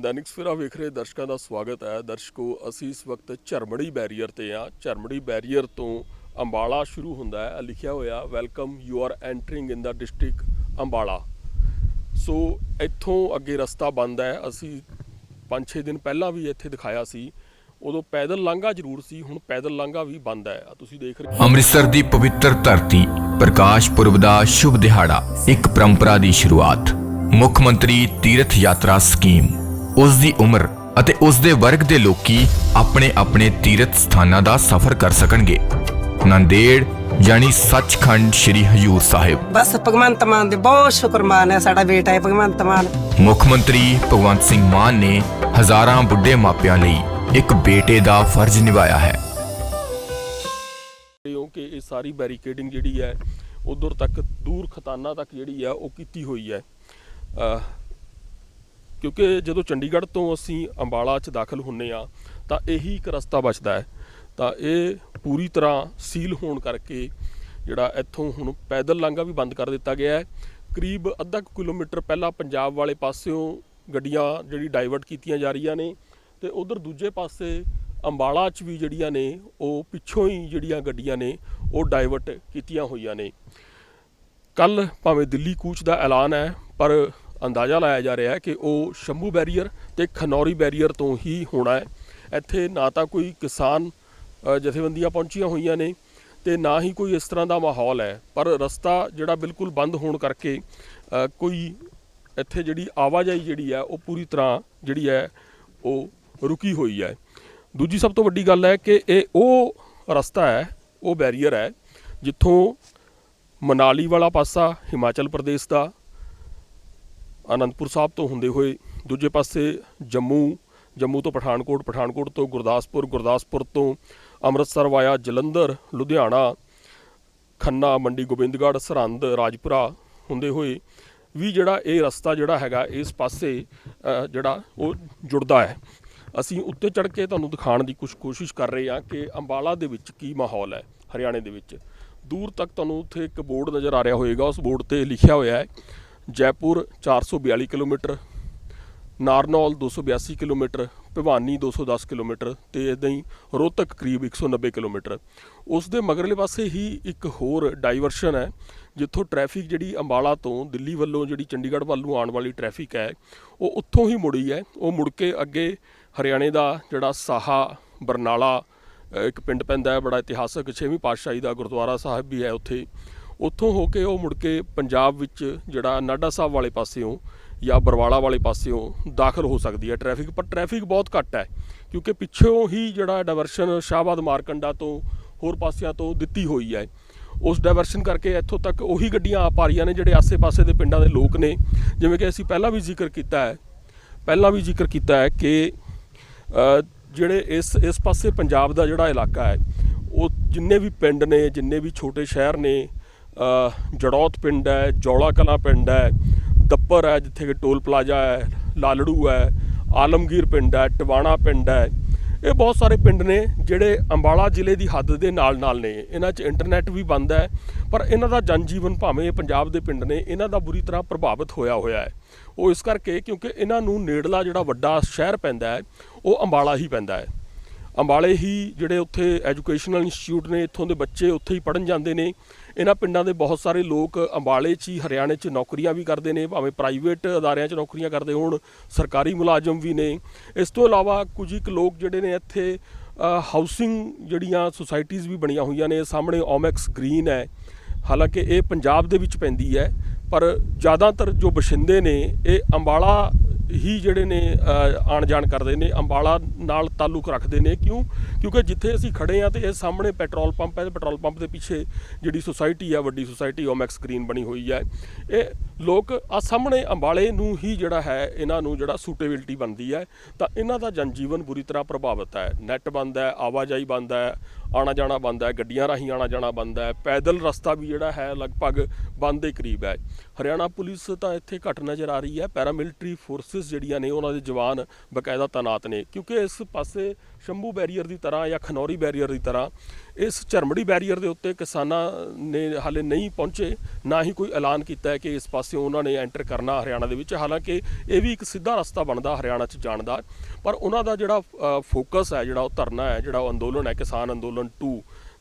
ਦੈਨਿਕ ਸਵੇਰਾ ਵੇਖ ਰਹੇ ਦਰਸ਼ਕਾਂ ਦਾ ਸਵਾਗਤ ਹੈ। ਦਰਸ਼ਕੋ, ਅਸੀਂ ਇਸ ਵਕਤ ਝਰਮੜੀ ਬੈਰੀਅਰ ਤੇ ਆ ਝਰਮੜੀ ਬੈਰੀਅਰ ਤੋਂ ਅੰਬਾਲਾ ਸ਼ੁਰੂ ਹੁੰਦਾ ਹੈ। ਲਿਖਿਆ ਹੋਇਆ welcome you are entering in the district Ambala. So ਇੱਥੋਂ ਅੱਗੇ ਰਸਤਾ ਬੰਦ ਹੈ। ਅਸੀਂ 5-6 ਦਿਨ ਪਹਿਲਾਂ ਵੀ ਇੱਥੇ ਦਿਖਾਇਆ ਸੀ। ਉਦੋਂ ਪੈਦਲ ਲਾਂਘਾ ਜ਼ਰੂਰ ਸੀ, ਹੁਣ ਪੈਦਲ ਲਾਂਘਾ ਵੀ ਬੰਦ ਹੈ। ਤੁਸੀਂ ਦੇਖ ਰਹੇ ਅੰਮ੍ਰਿਤਸਰ ਦੀ ਪਵਿੱਤਰ ਧਰਤੀ, ਪ੍ਰਕਾਸ਼ ਪੁਰਬ ਦਾ ਸ਼ੁਭ ਦਿਹਾੜਾ, ਇੱਕ ਪਰੰਪਰਾ ਦੀ ਸ਼ੁਰੂਆਤ। ਮੁੱਖ ਮੰਤਰੀ ਤੀਰਥ ਯਾਤਰਾ ਸਕੀਮ। ਉਸ ਦੀ ਉਮਰ ਅਤੇ ਉਸ ਦੇ ਵਰਗ ਦੇ ਲੋਕੀ ਆਪਣੇ ਆਪਣੇ ਤੀਰਥ ਸਥਾਨਾਂ ਦਾ ਸਫ਼ਰ ਕਰ ਸਕਣਗੇ। ਨੰਦੇੜ ਯਾਨੀ ਸੱਚਖੰਡ ਸ੍ਰੀ ਹਜੂਰ ਸਾਹਿਬ। ਬਸ ਭਗਵੰਤ ਮਾਨ ਦੇ ਬਹੁਤ ਸ਼ੁਕਰਮਾਨ ਹੈ ਸਾਡਾ ਬੇਟਾ ਹੈ ਭਗਵੰਤ ਮਾਨ। ਮੁੱਖ ਮੰਤਰੀ ਭਗਵੰਤ ਸਿੰਘ ਮਾਨ ਨੇ ਹਜ਼ਾਰਾਂ ਬੁੱਢੇ ਮਾਪਿਆਂ ਲਈ ਇੱਕ ਬੇਟੇ ਦਾ ਫਰਜ਼ ਨਿਭਾਇਆ ਹੈ। ਕਿ ਇਹ ਸਾਰੀ ਬੈਰੀਕੇਡਿੰਗ ਜਿਹੜੀ ਹੈ ਉਧਰ ਤੱਕ ਦੂਰ ਖਤਾਨਾ ਤੱਕ ਜਿਹੜੀ ਹੈ ਉਹ ਕੀਤੀ ਹੋਈ ਹੈ। ਕਿਉਂਕਿ ਜਦੋਂ ਚੰਡੀਗੜ੍ਹ ਤੋਂ ਅਸੀਂ ਅੰਬਾਲਾ 'ਚ ਦਾਖਲ ਹੁੰਨੇ ਆ, ਤਾਂ ਇਹੀ ਇੱਕ ਰਸਤਾ ਬਚਦਾ ਹੈ। ਤਾਂ ਇਹ ਪੂਰੀ ਤਰ੍ਹਾਂ ਸੀਲ ਹੋਣ ਕਰਕੇ ਜਿਹੜਾ ਇੱਥੋਂ ਹੁਣ ਪੈਦਲ ਲਾਂਘਾ ਵੀ ਬੰਦ ਕਰ ਦਿੱਤਾ ਗਿਆ ਹੈ। ਕਰੀਬ ਅੱਧਾ ਕੁ ਕਿਲੋਮੀਟਰ ਪਹਿਲਾਂ ਪੰਜਾਬ ਵਾਲੇ ਪਾਸਿਓਂ ਗੱਡੀਆਂ ਜਿਹੜੀ ਡਾਈਵਰਟ ਕੀਤੀਆਂ ਜਾ ਰਹੀਆਂ ਨੇ ਤੇ ਉਧਰ ਦੂਜੇ ਪਾਸੇ ਅੰਬਾਲਾ 'ਚ ਵੀ ਜਿਹੜੀਆਂ ਨੇ, ਉਹ ਪਿੱਛੋਂ ਹੀ ਜਿਹੜੀਆਂ ਗੱਡੀਆਂ ਨੇ, ਉਹ ਡਾਈਵਰਟ ਕੀਤੀਆਂ ਹੋਈਆਂ ਨੇ। ਕੱਲ ਭਾਵੇਂ ਦਿੱਲੀ ਕੂਚ ਦਾ ਐਲਾਨ ਹੈ, ਪਰ ਅੰਦਾਜ਼ਾ ਲਾਇਆ ਜਾ ਰਿਹਾ ਹੈ ਕਿ ਉਹ ਸ਼ੰਭੂ ਬੈਰੀਅਰ ਤੇ ਖਨੌਰੀ ਬੈਰੀਅਰ ਤੋਂ ਹੀ ਹੋਣਾ ਹੈ। ਇੱਥੇ ਨਾ ਤਾਂ ਕੋਈ ਕਿਸਾਨ ਜਥੇਬੰਦੀਆਂ ਪਹੁੰਚੀਆਂ ਹੋਈਆਂ ਨੇ ਤੇ ਨਾ ਹੀ ਕੋਈ ਇਸ ਤਰ੍ਹਾਂ ਦਾ ਮਾਹੌਲ ਹੈ। ਪਰ ਰਸਤਾ ਜਿਹੜਾ ਬਿਲਕੁਲ ਬੰਦ ਹੋਣ ਕਰਕੇ ਕੋਈ ਇੱਥੇ ਜਿਹੜੀ ਆਵਾਜਾਈ ਜਿਹੜੀ ਹੈ, ਉਹ ਪੂਰੀ ਤਰ੍ਹਾਂ ਜਿਹੜੀ ਹੈ, ਉਹ ਰੁਕੀ ਹੋਈ ਹੈ। ਦੂਜੀ ਸਭ ਤੋਂ ਵੱਡੀ ਗੱਲ ਹੈ ਕਿ ਇਹ ਉਹ ਰਸਤਾ ਹੈ, ਉਹ ਬੈਰੀਅਰ ਹੈ, ਜਿੱਥੋਂ ਮਨਾਲੀ ਵਾਲਾ ਪਾਸਾ, ਹਿਮਾਚਲ ਪ੍ਰਦੇਸ਼ ਦਾ ਅਨੰਦਪੁਰ ਸਾਹਿਬ ਤੋਂ ਹੁੰਦੇ ਹੋਏ ਦੂਜੇ ਪਾਸੇ ਜੰਮੂ ਜੰਮੂ ਤੋਂ ਪਠਾਨਕੋਟ ਪਠਾਨਕੋਟ ਤੋਂ ਗੁਰਦਾਸਪੁਰ ਗੁਰਦਾਸਪੁਰ ਤੋਂ ਅੰਮ੍ਰਿਤਸਰ ਵਾਇਆ ਜਲੰਧਰ, ਲੁਧਿਆਣਾ, ਖੰਨਾ, ਮੰਡੀ ਗੋਬਿੰਦਗੜ੍ਹ, ਸਰਹੰਦ, ਰਾਜਪੁਰਾ ਹੁੰਦੇ ਹੋਏ ਵੀ ਜਿਹੜਾ ਇਹ ਰਸਤਾ ਜਿਹੜਾ ਹੈਗਾ ਇਸ ਪਾਸੇ ਜਿਹੜਾ ਉਹ ਜੁੜਦਾ ਹੈ। ਅਸੀਂ ਉੱਤੇ ਚੜ ਕੇ ਤੁਹਾਨੂੰ ਦਿਖਾਉਣ ਦੀ ਕੁਝ ਕੋਸ਼ਿਸ਼ ਕਰ ਰਹੇ ਹਾਂ ਕਿ ਅੰਬਾਲਾ ਦੇ ਵਿੱਚ ਕੀ ਮਾਹੌਲ ਹੈ, ਹਰਿਆਣੇ ਦੇ ਵਿੱਚ। ਦੂਰ ਤੱਕ ਤੁਹਾਨੂੰ ਉੱਥੇ ਇੱਕ ਬੋਰਡ ਨਜ਼ਰ ਆ ਰਿਹਾ ਹੋਵੇਗਾ ਉਸ ਬੋਰਡ ਤੇ ਲਿਖਿਆ ਹੋਇਆ ਹੈ Jaipur 442 kilometre, Narnaul 282 kilometre, Bhiwani 210 kilometre ਤੇ ਇਦਾਂ ਹੀ ਰੋਹਤਕ ਕਰੀਬ 190 ਕਿਲੋਮੀਟਰ। ਉਸ ਦੇ ਮਗਰਲੇ ਪਾਸੇ ਹੀ ਇੱਕ ਹੋਰ ਡਾਈਵਰਸ਼ਨ ਹੈ, ਜਿੱਥੋਂ ਟ੍ਰੈਫਿਕ ਜਿਹੜੀ ਅੰਬਾਲਾ ਤੋਂ ਦਿੱਲੀ ਵੱਲੋਂ ਜਿਹੜੀ ਚੰਡੀਗੜ੍ਹ ਵੱਲੋਂ ਆਉਣ ਵਾਲੀ ਟ੍ਰੈਫਿਕ ਹੈ, ਉਹ ਉੱਥੋਂ ਹੀ ਮੁੜੀ ਹੈ। ਉਹ ਮੁੜ ਕੇ ਅੱਗੇ ਹਰਿਆਣੇ ਦਾ ਜਿਹੜਾ ਸਾਹਾ, ਬਰਨਾਲਾ ਇੱਕ ਪਿੰਡ ਪੈਂਦਾ ਹੈ, ਬੜਾ ਇਤਿਹਾਸਕ, ਛੇਵੀਂ ਪਾਤਸ਼ਾਹੀ ਦਾ ਗੁਰਦੁਆਰਾ ਸਾਹਿਬ ਵੀ ਹੈ ਉੱਥੇ। ਉੱਥੋਂ ਹੋ ਕੇ ਉਹ ਮੁੜ ਕੇ ਪੰਜਾਬ ਵਿੱਚ ਜਿਹੜਾ ਨਾਡਾ ਸਾਹਿਬ ਵਾਲੇ ਪਾਸਿਓਂ ਜਾਂ ਬਰਵਾਲਾ ਵਾਲੇ ਪਾਸਿਓਂ ਦਾਖਲ ਹੋ ਸਕਦੀ ਹੈ ਟ੍ਰੈਫਿਕ ਪਰ ਟ੍ਰੈਫਿਕ ਬਹੁਤ ਘੱਟ ਹੈ, ਕਿਉਂਕਿ ਪਿੱਛੋਂ ਹੀ ਜਿਹੜਾ ਡਾਇਵਰਸ਼ਨ ਸ਼ਾਹਬਾਦ ਮਾਰਕੰਡਾ ਤੋਂ ਹੋਰ ਪਾਸਿਆਂ ਤੋਂ ਦਿੱਤੀ ਹੋਈ ਹੈ। ਉਸ ਡਾਇਵਰਸ਼ਨ ਕਰਕੇ ਇੱਥੋਂ ਤੱਕ ਉਹੀ ਗੱਡੀਆਂ ਆ ਪਾ ਰਹੀਆਂ ਨੇ ਜਿਹੜੇ ਆਸੇ-ਪਾਸੇ ਦੇ ਪਿੰਡਾਂ ਦੇ ਲੋਕ ਨੇ। ਜਿਵੇਂ ਕਿ ਅਸੀਂ ਪਹਿਲਾਂ ਵੀ ਜ਼ਿਕਰ ਕੀਤਾ ਹੈ, ਪਹਿਲਾਂ ਵੀ ਜ਼ਿਕਰ ਕੀਤਾ ਹੈ ਕਿ ਜਿਹੜੇ ਇਸ ਇਸ ਪਾਸੇ ਪੰਜਾਬ ਦਾ ਜਿਹੜਾ ਇਲਾਕਾ ਹੈ, ਉਹ ਜਿੰਨੇ ਵੀ ਪਿੰਡ ਨੇ, ਜਿੰਨੇ ਵੀ ਛੋਟੇ ਸ਼ਹਿਰ ਨੇ ਜੜੌਤ ਪਿੰਡ ਹੈ, ਜੌਲਾ ਕਲਾ ਪਿੰਡ ਹੈ, ਦੱਪਰ ਹੈ, ਜਿੱਥੇ ਕਿ ਟੋਲ ਪਲਾਜ਼ਾ ਹੈ, ਲਾਲੜੂ ਹੈ, ਆਲਮਗੀਰ ਪਿੰਡ ਹੈ, ਟਵਾਣਾ ਪਿੰਡ ਹੈ। ਇਹ ਬਹੁਤ ਸਾਰੇ ਪਿੰਡ ਨੇ ਜਿਹੜੇ ਅੰਬਾਲਾ ਜ਼ਿਲ੍ਹੇ ਦੀ ਹੱਦ ਦੇ ਨਾਲ ਨਾਲ ਨੇ। ਇਹਨਾਂ 'ਚ ਇੰਟਰਨੈਟ ਵੀ ਬੰਦ ਹੈ, ਪਰ ਇਹਨਾਂ ਦਾ ਜਨਜੀਵਨ ਭਾਵੇਂ ਪੰਜਾਬ ਦੇ ਪਿੰਡ ਨੇ, ਇਹਨਾਂ ਦਾ ਬੁਰੀ ਤਰ੍ਹਾਂ ਪ੍ਰਭਾਵਿਤ ਹੋਇਆ ਹੋਇਆ ਹੈ। ਉਹ ਇਸ ਕਰਕੇ ਕਿਉਂਕਿ ਇਹਨਾਂ ਨੂੰ ਨੇੜਲਾ ਜਿਹੜਾ ਵੱਡਾ ਸ਼ਹਿਰ ਪੈਂਦਾ ਹੈ, ਉਹ ਅੰਬਾਲਾ ਹੀ ਪੈਂਦਾ ਹੈ। ਅੰਬਾਲੇ ਹੀ ਜਿਹੜੇ ਉੱਥੇ ਐਜੂਕੇਸ਼ਨਲ ਇੰਸਟੀਚਿਊਟ ਨੇ, ਇੱਥੋਂ ਦੇ ਬੱਚੇ ਉੱਥੇ ਹੀ ਪੜਨ ਜਾਂਦੇ ਨੇ। ਇਹਨਾਂ ਪਿੰਡਾਂ ਦੇ ਬਹੁਤ ਸਾਰੇ ਲੋਕ ਅੰਬਾਲੇ 'ਚ ਹੀ, ਹਰਿਆਣੇ 'ਚ ਨੌਕਰੀਆਂ ਵੀ ਕਰਦੇ ਨੇ, ਭਾਵੇਂ ਪ੍ਰਾਈਵੇਟ ਅਦਾਰਿਆਂ 'ਚ ਨੌਕਰੀਆਂ ਕਰਦੇ ਹੋਣ, ਸਰਕਾਰੀ ਮੁਲਾਜ਼ਮ ਵੀ ਨੇ। ਇਸ ਤੋਂ ਇਲਾਵਾ ਕੁਝ ਇੱਕ ਲੋਕ ਜਿਹੜੇ ਨੇ ਇੱਥੇ ਹਾਊਸਿੰਗ ਜਿਹੜੀਆਂ ਸੁਸਾਇਟੀਆਂ ਵੀ ਬਣੀਆਂ ਹੋਈਆਂ ਨੇ, ਸਾਹਮਣੇ ਓਮੈਕਸ ਗ੍ਰੀਨ ਹੈ। ਹਾਲਾਂਕਿ ਇਹ ਪੰਜਾਬ ਦੇ ਵਿੱਚ ਪੈਂਦੀ ਹੈ, ਪਰ ਜ਼ਿਆਦਾਤਰ ਜੋ ਬਸ਼ਿੰਦੇ ਨੇ, ਇਹ ਅੰਬਾਲਾ ਹੀ ਜਿਹੜੇ ਨੇ ਅ, ਆਣ ਜਾਣ ਕਰਦੇ ਨੇ ਅੰਬਾਲਾ ਨਾਲ ਤਾਲੁਕ ਰੱਖਦੇ ਨੇ। ਕਿਉਂ? ਕਿਉਂਕਿ ਜਿੱਥੇ ਅਸੀਂ ਖੜੇ ਆ ਤੇ ਇਹ ਸਾਹਮਣੇ ਪੈਟਰੋਲ ਪੰਪ ਹੈ ਤੇ ਪੈਟਰੋਲ ਪੰਪ ਦੇ ਪਿੱਛੇ ਜਿਹੜੀ ਸੁਸਾਇਟੀ ਹੈ ਵੱਡੀ ਸੁਸਾਇਟੀ ਓਮੈਕਸ ਗ੍ਰੀਨ ਬਣੀ ਹੋਈ ਹੈ ਇਹ ਲੋਕ ਆ ਸਾਹਮਣੇ ਅੰਬਾਲੇ ਨੂੰ ਹੀ ਜਿਹੜਾ ਹੈ ਇਹਨਾਂ ਨੂੰ ਜਿਹੜਾ ਸੂਟੇਬਿਲਟੀ ਬਣਦੀ ਹੈ ਤਾਂ ਇਹਨਾਂ ਦਾ ਜਨਜੀਵਨ ਬੁਰੀ ਤਰ੍ਹਾਂ ਪ੍ਰਭਾਵਿਤ ਹੈ। ਨੈਟ ਬੰਦ ਹੈ ਆਵਾਜਾਈ ਬੰਦ ਹੈ ਆਣਾ ਜਾਣਾ ਬੰਦ ਹੈ, ਗੱਡੀਆਂ ਰਾਹੀਂ ਆਣਾ ਜਾਣਾ ਬੰਦ ਹੈ, ਪੈਦਲ ਰਸਤਾ ਵੀ ਜਿਹੜਾ ਹੈ ਲਗਭਗ ਬੰਦ ਦੇ ਕਰੀਬ ਹੈ। ਹਰਿਆਣਾ ਪੁਲਿਸ ਤਾਂ ਇੱਥੇ ਘੱਟ ਨਜ਼ਰ ਆ ਰਹੀ ਹੈ, ਪੈਰਾਮਿਲਟਰੀ ਫੋਰਸਸ ਜਿਹੜੀਆਂ ਨੇ ਉਹਨਾਂ ਦੇ ਜਵਾਨ ਬਕਾਇਦਾ ਤਾਇਨਾਤ ਨੇ, ਕਿਉਂਕਿ ਇਸ ਪਾਸੇ ਸ਼ੰਭੂ ਬੈਰੀਅਰ ਦੀ ਤਰ੍ਹਾਂ ਜਾਂ ਖਨੌਰੀ ਬੈਰੀਅਰ ਦੀ ਤਰ੍ਹਾਂ, ਇਸ ਝਰਮੜੀ ਬੈਰੀਅਰ ਦੇ ਉੱਤੇ ਕਿਸਾਨਾਂ ਨੇ ਹਾਲੇ ਨਹੀਂ ਪਹੁੰਚੇ, ਨਾ ਹੀ ਕੋਈ ਐਲਾਨ ਕੀਤਾ ਹੈ ਕਿ ਇਸ ਪਾਸੇ ਉਹਨਾਂ ਨੇ ਐਂਟਰ ਕਰਨਾ ਹਰਿਆਣਾ ਦੇ ਵਿੱਚ। ਹਾਲਾਂਕਿ ਇਹ ਵੀ ਇੱਕ ਸਿੱਧਾ ਰਸਤਾ ਬਣਦਾ ਹਰਿਆਣਾ 'ਚ ਜਾਣ ਦਾ, ਪਰ ਉਹਨਾਂ ਦਾ ਜਿਹੜਾ ਫੋਕਸ ਹੈ, ਜਿਹੜਾ ਉਹ ਧਰਨਾ ਹੈ, ਜਿਹੜਾ ਉਹ ਅੰਦੋਲਨ ਹੈ, ਕਿਸਾਨ ਅੰਦੋਲਨ 2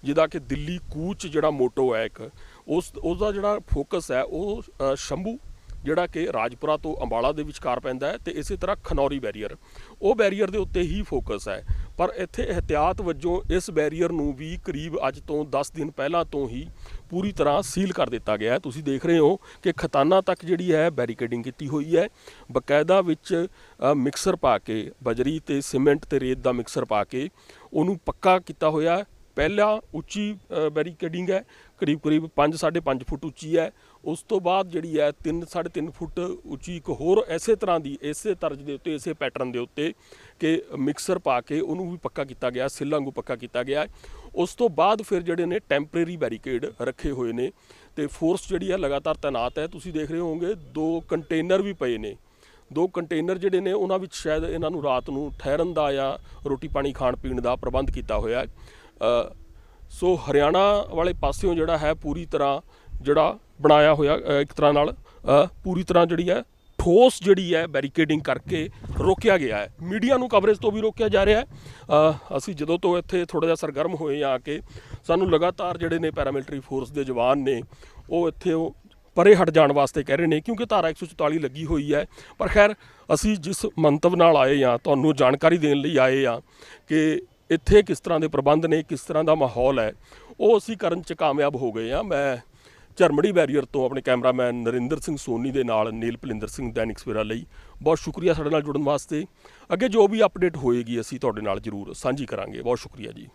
ਜਿਹਦਾ ਕਿ ਦਿੱਲੀ ਕੂਚ ਜਿਹੜਾ ਮੋਟੋ ਹੈ ਇੱਕ, ਉਸ ਉਸ ਦਾ ਜਿਹੜਾ ਫੋਕਸ ਹੈ ਉਹ ਸ਼ੰਭੂ, ਜਿਹੜਾ ਕਿ ਰਾਜਪੁਰਾ ਤੋਂ ਅੰਬਾਲਾ ਦੇ ਵਿਚਕਾਰ ਪੈਂਦਾ ਹੈ ਤੇ ਇਸੇ ਤਰ੍ਹਾਂ ਖਨੌਰੀ ਬੈਰੀਅਰ। ਉਹ ਬੈਰੀਅਰ ਦੇ ਉੱਤੇ ਹੀ ਫੋਕਸ ਹੈ। ਪਰ ਇੱਥੇ ਇhtiyਾਤ ਵਜੋਂ ਇਸ ਬੈਰੀਅਰ ਨੂੰ ਵੀ ਕਰੀਬ ਅੱਜ ਤੋਂ 10 ਦਿਨ ਪਹਿਲਾਂ ਤੋਂ ਹੀ ਪੂਰੀ ਤਰ੍ਹਾਂ ਸੀਲ ਕਰ ਦਿੱਤਾ ਗਿਆ ਹੈ। ਤੁਸੀਂ ਦੇਖ ਰਹੇ ਹੋ ਕਿ ਖਤਾਨਾ ਤੱਕ ਜਿਹੜੀ ਹੈ ਬੈਰੀਕੇਡਿੰਗ ਕੀਤੀ ਹੋਈ ਹੈ। ਬਕਾਇਦਾ ਵਿੱਚ ਮਿਕਸਰ ਪਾ ਕੇ, ਬਜਰੀ ਤੇ ਸੀਮੈਂਟ ਤੇ ਰੇਤ ਦਾ ਮਿਕਸਰ ਪਾ ਕੇ ਉਹਨੂੰ ਪੱਕਾ ਕੀਤਾ ਹੋਇਆ ਪਹਿਲਾ ਉੱਚੀ ਬੈਰੀਕੇਡਿੰਗ ਹੈ, ਕਰੀਬ ਕਰੀਬ 5 5.5 ਫੁੱਟ ਉੱਚੀ ਹੈ। ਉਸ ਤੋਂ ਬਾਅਦ ਜਿਹੜੀ ਹੈ 3 3.5 ਫੁੱਟ ਉੱਚੀ ਇੱਕ ਹੋਰ ਐਸੇ ਤਰ੍ਹਾਂ ਦੀ ਇਸੇ ਤਰਜ਼ ਦੇ ਉੱਤੇ ਇਸੇ ਪੈਟਰਨ ਦੇ ਉੱਤੇ ਕਿ ਮਿਕਸਰ ਪਾ ਕੇ ਉਹਨੂੰ ਵੀ ਪੱਕਾ ਕੀਤਾ ਗਿਆ, ਸਿੱਲਾਂ ਨੂੰ ਪੱਕਾ ਕੀਤਾ ਗਿਆ ਉਸ ਤੋਂ ਬਾਅਦ ਫਿਰ ਜਿਹੜੇ ਨੇ ਟੈਂਪਰੇਰੀ ਬੈਰੀਕੇਡ ਰੱਖੇ ਹੋਏ ਨੇ ਤੇ ਫੋਰਸ ਜਿਹੜੀ ਹੈ, ਲਗਾਤਾਰ ਤਾਇਨਾਤ ਹੈ। ਤੁਸੀਂ ਦੇਖ ਰਹੇ ਹੋਵੋਗੇ, ਦੋ ਕੰਟੇਨਰ ਵੀ ਪਏ ਨੇ। ਦੋ ਕੰਟੇਨਰ ਜਿਹੜੇ ਨੇ, ਉਹਨਾਂ ਵਿੱਚ ਸ਼ਾਇਦ ਇਹਨਾਂ ਨੂੰ ਰਾਤ ਨੂੰ ਠਹਿਰਨ ਦਾ ਜਾਂ ਰੋਟੀ ਪਾਣੀ ਖਾਣ ਪੀਣ ਦਾ ਪ੍ਰਬੰਧ ਕੀਤਾ ਹੋਇਆ ਹੈ। ਸੋ ਹਰਿਆਣਾ ਵਾਲੇ ਪਾਸਿਓਂ ਜਿਹੜਾ ਹੈ ਪੂਰੀ ਤਰ੍ਹਾਂ ਜਿਹੜਾ ਬਣਾਇਆ ਹੋਇਆ ਇੱਕ ਤਰ੍ਹਾਂ ਨਾਲ ਪੂਰੀ ਤਰ੍ਹਾਂ ਜਿਹੜੀ ਹੈ ਠੋਸ ਜਿਹੜੀ ਹੈ ਬੈਰੀਕੇਡਿੰਗ ਕਰਕੇ ਰੋਕਿਆ ਗਿਆ ਹੈ। ਮੀਡੀਆ ਨੂੰ ਕਵਰੇਜ ਤੋਂ ਵੀ ਰੋਕਿਆ ਜਾ ਰਿਹਾ ਹੈ। ਅਸੀਂ ਜਦੋਂ ਤੋਂ ਇੱਥੇ ਥੋੜਾ ਜਿਹਾ ਸਰਗਰਮ ਹੋਏ ਆ ਕੇ, ਸਾਨੂੰ ਲਗਾਤਾਰ ਜਿਹੜੇ ਨੇ ਪੈਰਾਮਿਲਟਰੀ ਫੋਰਸ ਦੇ ਜਵਾਨ ਨੇ, ਉਹ ਇੱਥੇ ਉਹ ਪਰੇ ਹਟ ਜਾਣ ਵਾਸਤੇ ਕਹਿ ਰਹੇ ਨੇ, ਕਿਉਂਕਿ ਧਾਰਾ 144 ਲੱਗੀ ਹੋਈ ਹੈ। ਪਰ ਖੈਰ, ਅਸੀਂ ਜਿਸ ਮੰਤਵ ਨਾਲ ਆਏ ਆ ਤੁਹਾਨੂੰ ਜਾਣਕਾਰੀ ਦੇਣ ਲਈ ਆਏ ਆ ਕਿ ਇੱਥੇ ਕਿਸ ਤਰ੍ਹਾਂ ਦੇ ਪ੍ਰਬੰਧ ਨੇ, ਕਿਸ ਤਰ੍ਹਾਂ ਦਾ ਮਾਹੌਲ ਹੈ, ਉਹ ਅਸੀਂ ਕਰਨ 'ਚ ਕਾਮਯਾਬ ਹੋ ਗਏ ਆ ਮੈਂ ਝਰਮੜੀ ਬੈਰੀਅਰ ਤੋਂ ਆਪਣੇ ਕੈਮਰਾਮੈਨ ਨਰਿੰਦਰ ਸਿੰਘ ਸੋਨੀ ਦੇ ਨਾਲ ਨੀਲ ਭਲਿੰਦਰ ਸਿੰਘ, ਦੈਨਿਕ ਸਵੇਰਾ ਲਈ ਬਹੁਤ ਸ਼ੁਕਰੀਆ ਸਾਡੇ ਨਾਲ ਜੁੜਨ ਵਾਸਤੇ। ਅੱਗੇ ਜੋ ਵੀ ਅਪਡੇਟ ਹੋਏਗੀ, ਅਸੀਂ ਤੁਹਾਡੇ ਨਾਲ ਜ਼ਰੂਰ ਸਾਂਝੀ ਕਰਾਂਗੇ। ਬਹੁਤ ਸ਼ੁਕਰੀਆ ਜੀ।